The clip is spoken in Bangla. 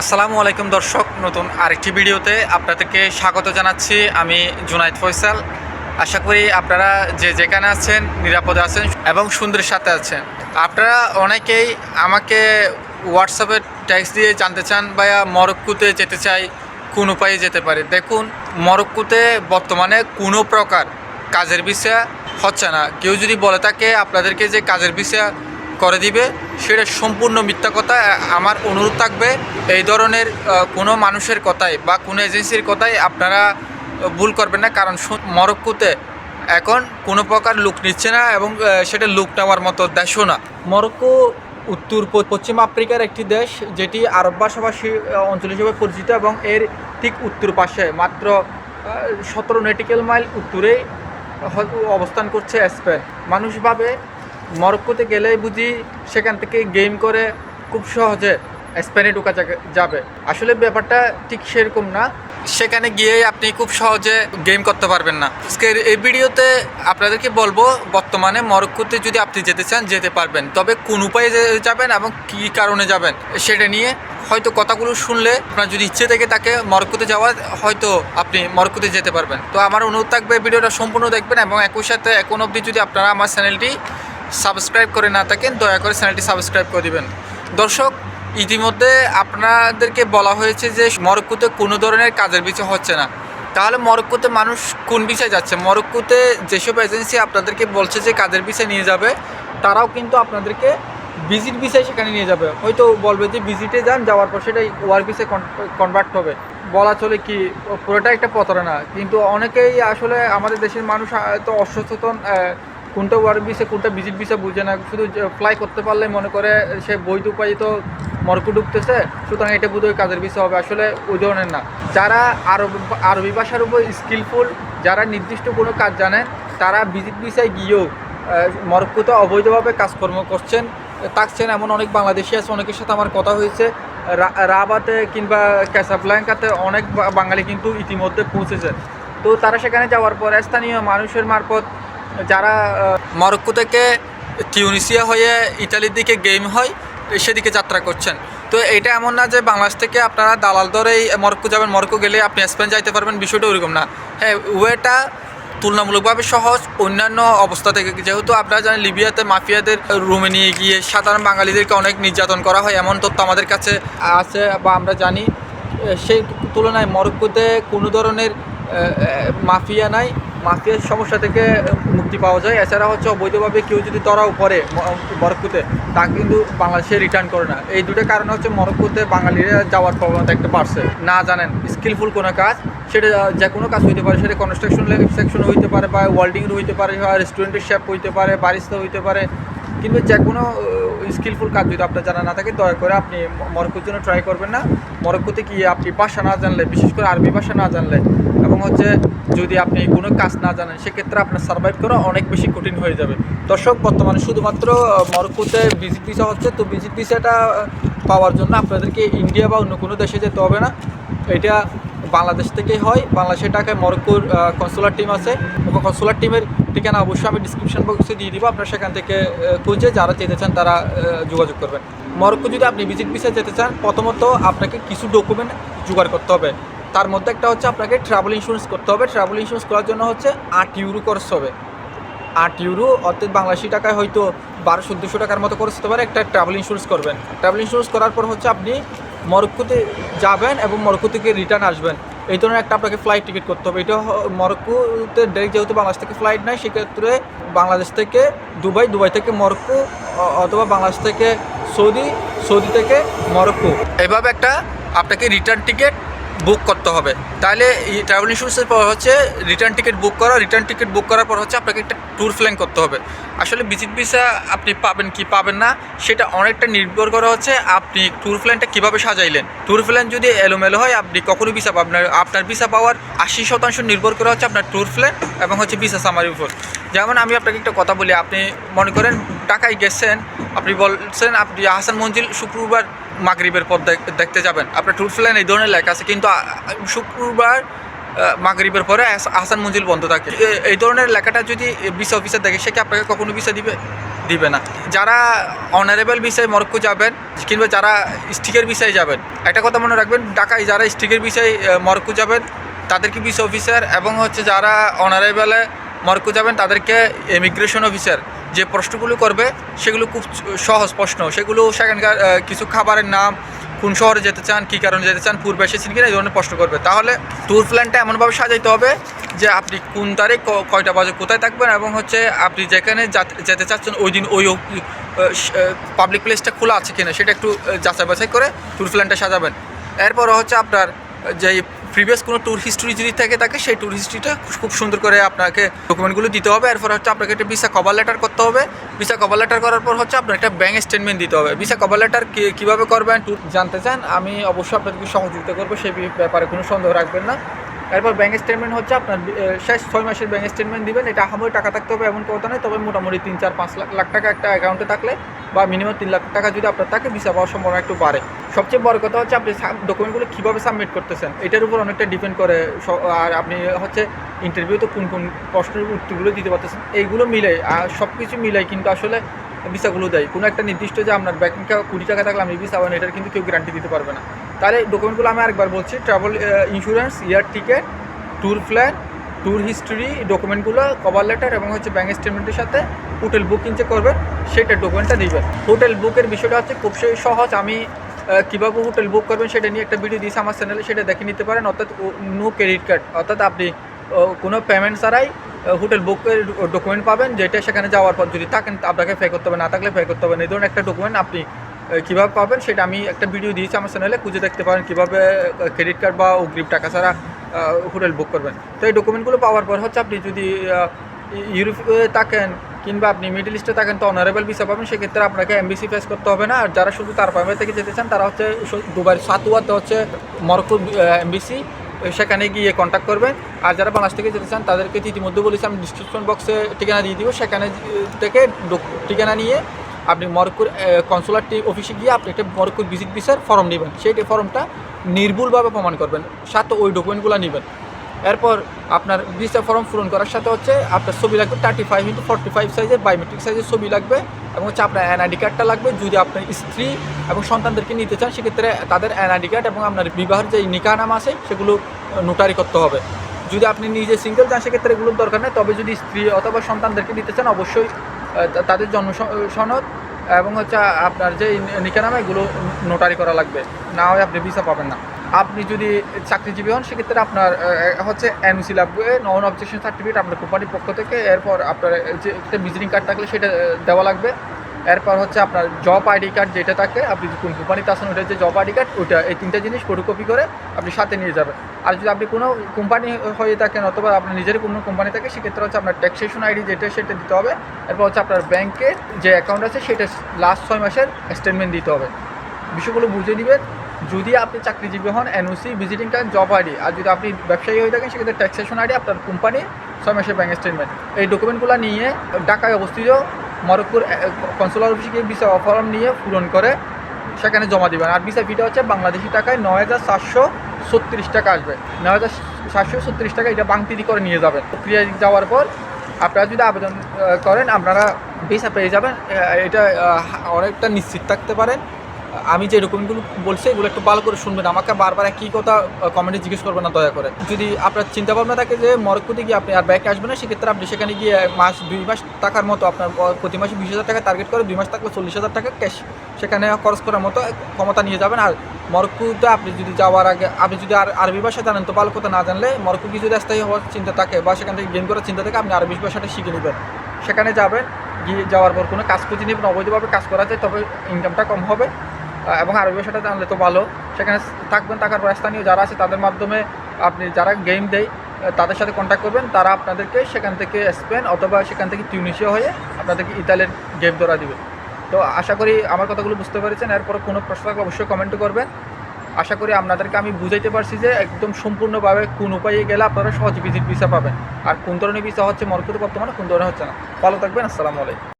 আসসালামু আলাইকুম দর্শক, নতুন আরেকটি ভিডিওতে আপনাদেরকে স্বাগত জানাচ্ছি। আমি জুনাইদ ফয়সাল। আশা করি আপনারা যে যেখানে আছেন, নিরাপদে আছেন এবং সুন্দরের সাথে আছেন। আপনারা অনেকেই আমাকে হোয়াটসঅ্যাপে টেক্সট দিয়ে জানতে চান, ভাইয়া, মরক্কোতে যেতে চাই, কোন উপায়ে যেতে পারে? দেখুন, মরক্কোতে বর্তমানে কোনো প্রকার কাজের বিষয় হচ্ছে না। কেউ যদি বলে থাকে, আপনাদেরকে যে কাজের বিষয় করে দিবে, সেটা সম্পূর্ণ মিথ্যা কথা আমার অনুরোধ থাকবে। এই ধরনের কোনো মানুষের কথায় বা কোনো এজেন্সির কথায় আপনারা ভুল করবেন না, কারণ মরক্কোতে এখন কোনো প্রকার লুক নিচ্ছে না এবং সেটা লুক নেওয়ার মতো দেশও না। মরক্কো উত্তর পশ্চিম আফ্রিকার একটি দেশ, যেটি আরব ভাষাভাষী অঞ্চল হিসেবে পরিচিত এবং এর ঠিক উত্তর পাশে মাত্র সতেরো নেটিক্যাল মাইল উত্তরেই অবস্থান করছে স্পেন। মানুষ ভাবে মরক্কোতে গেলে বুঝি সেখান থেকে গেম করে খুব সহজে স্পেনে ঢোকা যাবে। আসলে ব্যাপারটা ঠিক সেরকম না। সেখানে গিয়ে আপনি খুব সহজে গেম করতে পারবেন না। আজকের এই ভিডিওতে আপনাদেরকে বলব, বর্তমানে মরক্কোতে যদি আপনি যেতে চান, যেতে পারবেন। তবে কোন উপায়ে যাবেন এবং কী কারণে যাবেন, সেটা নিয়ে হয়তো কথাগুলো শুনলে আপনার যদি ইচ্ছে থেকে তাকে মরক্কোতে যাওয়ার হয়তো আপনি মরক্কোতে যেতে পারবেন। তো আমার অনুরোধ থাকবে, ভিডিওটা সম্পূর্ণ দেখবেন এবং একই সাথে এখন অবধি যদি আপনারা আমার চ্যানেলটি সাবস্ক্রাইব করে না থাকেন, দয়া করে চ্যানেলটি সাবস্ক্রাইব করে দিবেন। দর্শক, ইতিমধ্যে আপনাদেরকে বলা হয়েছে যে মরক্কোতে কোনো ধরনের কাজের বিষয় হচ্ছে না। তাহলে মরক্কোতে মানুষ কোন বিষয়ে যাচ্ছে? মরক্কোতে যেসব এজেন্সি আপনাদেরকে বলছে যে কাজের বিষয় নিয়ে যাবে, তারাও কিন্তু আপনাদেরকে ভিজিট বিষয় সেখানে নিয়ে যাবে। হয়তো বলবে যে ভিজিটে যান, যাওয়ার পর সেটা ওয়ার বিষয়ে কনভার্ট হবে। বলা চলে কি পুরোটা একটা প্রতারণা। কিন্তু অনেকেই আসলে আমাদের দেশের মানুষ তো অসচেতন কোনটা ওয়ার বিষয়, কোনটা ভিজিট বিষয় বুঝে না। শুধু ফ্লাই করতে পারলে মনে করে সে বৈধ উপায় তো মরকু ঢুকতেছে, সুতরাং এটা বোধহয় কাজের বিষয় হবে। আসলে ওই ধরনের না। যারা আরব, আরবি ভাষার উপর স্কিলফুল যারা নির্দিষ্ট কোনো কাজ জানেন তারা ভিজিট বিষয় গিয়েও মরক্কোতে অবৈধভাবে কাজকর্ম করছেন। থাকছেন এমন অনেক বাংলাদেশি আছে, অনেকের সাথে আমার কথা হয়েছে। রাবাতে কিংবা ক্যাসাব্লাঙ্কাতে অনেক বাঙালি কিন্তু ইতিমধ্যে পৌঁছেছে। তো তারা সেখানে যাওয়ার পর, স্থানীয় মানুষের মারফত যারা মরক্কো থেকে টিউনিসিয়া হয়ে ইতালির দিকে গেম হয়, সেদিকে যাত্রা করছেন। তো এটা এমন না যে বাংলাদেশ থেকে আপনারা দালাল ধরেই মরক্কো যাবেন, মরক্কো গেলে আপনি স্পেন যাইতে পারবেন, বিষয়টা ওরকম না। হ্যাঁ ওয়েটা তুলনামূলকভাবে সহজ, অন্যান্য অবস্থা থেকে, যেহেতু আপনারা জানেন লিবিয়াতে মাফিয়াদের রুমে নিয়ে গিয়ে সাধারণ বাঙালিদেরকে অনেক নির্যাতন করা হয়, এমন তথ্য আমাদের কাছে আছে বা আমরা জানি। সেই তুলনায় মরক্কোতে কোনো ধরনের মাফিয়া নাই। মাফিয়ার সমস্যা থেকে মুক্তি পাওয়া যায়। এছাড়া হচ্ছে অবৈধভাবে কেউ যদি তরাও করে মরক্কোতে, তা কিন্তু বাংলাদেশে রিটার্ন করে না। এই দুটো কারণ হচ্ছে মরক্কোতে বাঙালিরা যাওয়ার প্রবণতা একটা বাড়ছে। না জানেন স্কিলফুল কোনো কাজ, সেটা যে কোনো কাজ হইতে পারে। সেটা কনস্ট্রাকশন সেকশন হইতে পারে বা ওয়েল্ডিং হইতে পারে, বা রেস্টুরেন্টের শেফ হইতে পারে বারিস্তা হইতে পারে। কিন্তু যে কোনো স্কিলফুল কাজ যদি আপনার জানা না থাকে, দয়া করে আপনি মরক্কোর জন্য ট্রাই করবেন না। মরক্কোতে কি আপনি ভাষা না জানলে, বিশেষ করে আরবি ভাষা না জানলে হচ্ছে যদি আপনি কোনো কাজ না জানেন, সেক্ষেত্রে আপনার সার্ভাইভ করা অনেক বেশি কঠিন হয়ে যাবে। দর্শক, বর্তমানে শুধুমাত্র মরক্কোতে ভিজিট ভিসা হচ্ছে, তো ভিজিট ভিসাটা পাওয়ার জন্য আপনাদেরকে ইন্ডিয়া বা অন্য কোনো দেশে যেতে হবে না। এটা বাংলাদেশ থেকেই হয়। বাংলাদেশের টাকায় মরক্কোর কনসুলার টিম আছে। এবং কনসুলার টিমের ঠিকানা অবশ্যই আমি ডিসক্রিপশন বক্সে দিয়ে দিব। আপনার সেখান থেকে খুঁজে যারা যেতে চান তারা যোগাযোগ করবেন। মরক্কো যদি আপনি ভিজিট ভিসা যেতে চান, প্রথমত আপনাকে কিছু ডকুমেন্ট জোগাড় করতে হবে। তার মধ্যে একটা হচ্ছে আপনাকে ট্রাভেল ইন্স্যুরেন্স করতে হবে। ট্রাভেল ইন্স্যুরেন্স করার জন্য হচ্ছে আট ইউরো খরচ হবে। আট ইউরো অর্থাৎ বাংলাদেশি টাকায় হয়তো বারো, চোদ্দোশো টাকার মতো খরচ হতে পারে। একটা ট্রাভেল ইন্স্যুরেন্স করবেন। ট্রাভেল ইন্স্যুরেন্স করার পর হচ্ছে আপনি মরক্কোতে যাবেন এবং মরক্কো থেকে রিটার্ন আসবেন। এই ধরনের একটা আপনাকে ফ্লাইট টিকিট করতে হবে। এটা মরক্কোতে ডাইরেক্ট যেহেতু বাংলাদেশ থেকে ফ্লাইট নাই সেক্ষেত্রে বাংলাদেশ থেকে দুবাই দুবাই থেকে মরক্কো অথবা বাংলাদেশ থেকে সৌদি সৌদি থেকে মরক্কো। এভাবে একটা আপনাকে রিটার্ন টিকিট বুক করতে হবে। তাহলে ট্রাভেল ইন্স্যুরেন্সের পর হচ্ছে রিটার্ন টিকিট বুক করা রিটার্ন টিকিট বুক করার পর হচ্ছে আপনাকে একটা ট্যুর প্ল্যান করতে হবে। আসলে ভিজিট ভিসা আপনি পাবেন কি পাবেন না, সেটা অনেকটা নির্ভর করা হচ্ছে আপনি ট্যুর প্ল্যানটা কীভাবে সাজাইলেন। ট্যুর প্ল্যান যদি এলোমেলো হয়, আপনি কখনো ভিসা পাবেন। আপনার ভিসা পাওয়ার আশি শতাংশ নির্ভর করা হচ্ছে আপনার ট্যুর প্ল্যান এবং হচ্ছে ভিসা সামারির উপর। যেমন আমি আপনাকে একটা কথা বলি, আপনি মনে করেন টাকায় গেছেন, আপনি বলছেন আপনি হাসান মঞ্জিল শুক্রবার মাগরিবের পর দেখ- দেখতে যাবেন। আপনার ট্যুর প্ল্যান এই ধরনের লেখা আছে। কিন্তু শুক্রবার মাগরিবের পরে হাসান মঞ্জিল বন্ধ থাকে। এই ধরনের লেখাটা যদি ভিসা অফিসার দেখে, সে কি আপনাকে কখনো ভিসা দিবে? দিবে না। যারা অনারেবল বিষয়ে মরক্কো যাবেন, কিংবা যারা স্টিকের বিষয়ে যাবেন, একটা কথা মনে রাখবেন, ঢাকায় যারা স্টিকের বিষয়ে মরক্কো যাবেন তাদেরকে বিস অফিসার এবং হচ্ছে যারা অনারেবলে মরক্কো যাবেন, তাদেরকে ইমিগ্রেশন অফিসার যে প্রশ্নগুলো করবে, সেগুলো খুব সহজ প্রশ্ন। সেগুলো সেখানকার কিছু খাবারের নাম, কোন শহরে যেতে চান, কী কারণে যেতে চান, পূর্বে এসেছেন কিনা, এই ধরনের প্রশ্ন করবে। তাহলে ট্যুর প্ল্যানটা এমনভাবে সাজাইতে হবে যে আপনি কোন তারিখ কয়টা বাজে, কোথায় থাকবেন এবং হচ্ছে আপনি যেখানে যাত- চাচ্ছেন, ওই দিন ওই পাবলিক প্লেসটা খোলা আছে কিনা, সেটা একটু যাচাই বাছাই করে ট্যুর প্ল্যানটা সাজাবেন। এরপর হচ্ছে আপনার যে প্রিভিয়াস কোনো ট্যুর হিস্ট্রি যদি থাকে তাকে সেই ট্যুর হিস্ট্রিটা খুব সুন্দর করে আপনাকে ডকুমেন্টগুলো দিতে হবে। এরপর হচ্ছে আপনাকে একটা ভিসা কভার লেটার করতে হবে। ভিসা কভার লেটার করার পর হচ্ছে আপনার একটা ব্যাঙ্ক স্টেটমেন্ট দিতে হবে। ভিসা কভার লেটার কীভাবে করবেন ট্যুর জানতে চান, আমি অবশ্যই আপনাদেরকে সহযোগিতা করব। সেই ব্যাপারে কোনো সন্দেহ রাখবেন না। এরপর ব্যাঙ্ক স্টেটমেন্ট হচ্ছে আপনার শেষ ছয় মাসের ব্যাঙ্ক স্টেটমেন্ট দিবেন। এটা আহামরি টাকা থাকতে হবে এমন কথা নয়, তবে মোটামুটি তিন, চার, পাঁচ লাখ লাখ টাকা একটা অ্যাকাউন্টে থাকলে বা মিনিমাম তিন লাখ টাকা যদি আপনার থাকে ভিসা পাওয়ার সম্ভাবনা একটু বাড়ে। সবচেয়ে বড় কথা হচ্ছে আপনি ডকুমেন্টগুলো কীভাবে সাবমিট করতেছেন, এটার উপর অনেকটা ডিপেন্ড করে আর আপনি হচ্ছে ইন্টারভিউতে কোন কোন প্রশ্নের উত্তরগুলো দিতে পারতেছেন, এইগুলো মিলে সব কিছু মিলাই কিন্তু আসলে ভিসাগুলো দেয়। কোনো একটা নির্দিষ্ট যে আপনার ব্যাংকে কুড়ি টাকা থাকলে আমি ভিসা পাবেন এটার কিন্তু কেউ গ্যারান্টি দিতে পারবে না। তাহলে ডকুমেন্টগুলো আমি আরেকবার বলছি travel insurance air ticket tour plan tour history ডকুমেন্টগুলো কভার লেটার এবং হচ্ছে ব্যাঙ্ক স্টেটমেন্টের সাথে হোটেল বুকিং যে করবেন, সেটা ডকুমেন্টটা দিবেন হোটেল বুকের বিষয়টা হচ্ছে খুব সহজ আমি কীভাবে হোটেল বুক করবেন সেটা নিয়ে একটা ভিডিও দিয়েছি আমার চ্যানেলে সেটা দেখে নিতে পারেন। অর্থাৎ নো ক্রেডিট কার্ড অর্থাৎ আপনি কোনো পেমেন্ট ছাড়াই হোটেল বুকের ডকুমেন্ট পাবেন, যেটা সেখানে যাওয়ার পর যদি থাকেন, আপনাকে পে করতে হবে, না থাকলে পে করতে হবে না। এই ধরনের একটা ডকুমেন্ট আপনি কীভাবে পাবেন সেটা আমি একটা ভিডিও দিয়েছি আমার চ্যানেলে খুঁজে দেখতে পারেন কীভাবে ক্রেডিট কার্ড বা অগ্রিম টাকা ছাড়া হোটেল বুক করবেন। তো এই ডকুমেন্টগুলো পাওয়ার পর হচ্ছে আপনি যদি ইউরোপে থাকেন কিংবা আপনি মিডল ইস্টে থাকেন, তো অনারেবল ভিসা পাবেন, সেক্ষেত্রে আপনাকে এমবিসি ফেস করতে হবে না। আর যারা শুধু তার পারমিট থেকে যেতে চান, তারা হচ্ছে দুবাই সাতুয়াতে হচ্ছে মরক্কো এমবিসি সেখানে গিয়ে কন্ট্যাক্ট করবে। আর যারা বাংলাদেশ থেকে যেতে চান, তাদেরকে ইতিমধ্যে বলেছি, আমি ডিসক্রিপশন বক্সে ঠিকানা দিয়ে দিব। সেখানে থেকে ঠিকানা নিয়ে আপনি মরক্কোর কনসুলার অফিসে গিয়ে আপনি একটা মরক্কোর ভিজিট ভিসার ফর্ম নেবেন। সেই ফর্মটা নির্ভুলভাবে প্রমাণ করবেন। সাথে ওই ডকুমেন্টগুলো নেবেন। এরপর আপনার ভিসা ফর্ম পূরণ করার সাথে হচ্ছে আপনার ছবি লাগবে thirty five into forty five সাইজের বায়োমেট্রিক সাইজের ছবি লাগবে এবং হচ্ছে আপনার এনআইডি কার্ডটা লাগবে। যদি আপনার স্ত্রী এবং সন্তানদেরকে নিতে চান, সেক্ষেত্রে তাদের এনআইডি কার্ড এবং আপনার বিবাহের যে নিকা নাম আছে, সেগুলো নোটারি করতে হবে। যদি আপনি নিজে সিঙ্গেল যান, সেক্ষেত্রে এগুলোর দরকার নেই। তবে যদি স্ত্রী অথবা সন্তানদেরকে নিতে চান, অবশ্যই তাদের জন্ম সনদ এবং হচ্ছে আপনার যে নিকানামা এগুলো নোটারি করা লাগবে। না হয় আপনি ভিসা পাবেন না। আপনি যদি চাকরিজীবী হন, সেক্ষেত্রে আপনার হচ্ছে এনওসি লাগবে নন অবজেকশন সার্টিফিকেট আপনার কোম্পানির পক্ষ থেকে, এরপর আপনার যে ভিজিটিং কার্ড থাকলে সেটা দেওয়া লাগবে। এরপর হচ্ছে আপনার জব আইডি কার্ড যেটা থাকে, আপনি কোন কোম্পানিতে আসেন ওটা যে জব আইডি কার্ড ওইটা এই তিনটা জিনিস ফটোকপি করে আপনি সাথে নিয়ে যাবেন। আর যদি আপনি কোনো কোম্পানি হয়ে থাকেন অথবা আপনার নিজের কোনো কোম্পানি থাকে, সেক্ষেত্রে হচ্ছে আপনার ট্যাক্সেশন আইডি যেটা, সেটা দিতে হবে। এরপর হচ্ছে আপনার ব্যাংকের যে অ্যাকাউন্ট আছে, সেটা লাস্ট ছয় মাসের স্টেটমেন্ট দিতে হবে। বিষয়গুলো বুঝে নেবেন। যদি আপনি চাকরিজীবী হন NOC visiting card job ID আর যদি আপনি ব্যবসায়ী হয়ে থাকেন, সেক্ষেত্রে ট্যাক্সেশন আইডি আপনার কোম্পানি ছয় মাসের ব্যাঙ্ক স্টেটমেন্ট এই ডকুমেন্টগুলো নিয়ে ঢাকায় অবস্থিত, মরক্কোর কনসুলার অফিসে গিয়ে ভিসা ফর্ম নিয়ে পূরণ করে সেখানে জমা দিবেন। আর ভিসা ফিটা হচ্ছে বাংলাদেশি টাকায় নয় হাজার সাতশো ছত্রিশ টাকা আসবে। নয় হাজার সাতশো ছত্রিশ টাকা এটা বাংতিরি করে নিয়ে যাবেন। প্রক্রিয়ায় যাওয়ার পর আপনারা যদি আবেদন করেন, আপনারা ভিসা পেয়ে যাবেন। এটা অনেকটা নিশ্চিত থাকতে পারেন। আমি যে ডকুমেন্টগুলো বলছি, এগুলো একটু ভালো করে শুনবেন। আমাকে বারবার একই কথা কমেন্টে জিজ্ঞেস করবেন না, দয়া করে। যদি আপনার চিন্তা ভাবনা থাকে যে মরক্কোতে গিয়ে আপনি আর ব্যাকে আসবেন না, সেক্ষেত্রে আপনি সেখানে গিয়ে মাস, দুই মাস টাকার মতো আপনার প্রতি মাসে বিশ হাজার টাকা টার্গেট করে, দুই মাস থাকলে চল্লিশ হাজার টাকা ক্যাশ সেখানে খরচ করার মতো ক্ষমতা নিয়ে যাবেন। আর মরক্কোতে আপনি যদি যাওয়ার আগে, আপনি যদি আর আরবি ভাষা জানেন, তো ভালো কথা না জানলে মরক্কো কি যদি স্থায়ী হওয়ার চিন্তা থাকে বা সেখান থেকে গেম করার চিন্তা থাকে, আপনি আরবি ভাষাটা শিখে নেবেন। সেখানে যাবেন, গিয়ে যাওয়ার পর কোনো কাজ খুঁজে নেবেন, অবৈধভাবে কাজ করা যায়, তবে ইনকামটা কম হবে। এবং আরবি ভাষাটা জানলে তো ভালো। সেখানে থাকবেন, থাকার পর স্থানীয় যারা আছে তাদের মাধ্যমে আপনি যারা গেম দেয় তাদের সাথে কন্ট্যাক্ট করবেন। তারা আপনাদেরকে সেখান থেকে স্পেন অথবা সেখান থেকে টিউনিশিয়া হয়ে আপনাদেরকে ইতালির গেম ধরা দিবে। তো আশা করি আমার কথাগুলো বুঝতে পেরেছেন। এরপর কোনো প্রশ্ন থাকলে অবশ্যই কমেন্ট করবেন। আশা করি আপনাদেরকে আমি বুঝাইতে পারছি যে একদম সম্পূর্ণভাবে কোন উপায়ে গেলে আপনারা সহজ ভিজিট ভিসা পাবেন। আর কোন ধরনের ভিসা হচ্ছে মরকুতে বর্তমানে, কোন ধরনের হচ্ছে না। ভালো থাকবেন, আসসালামু আলাইকুম।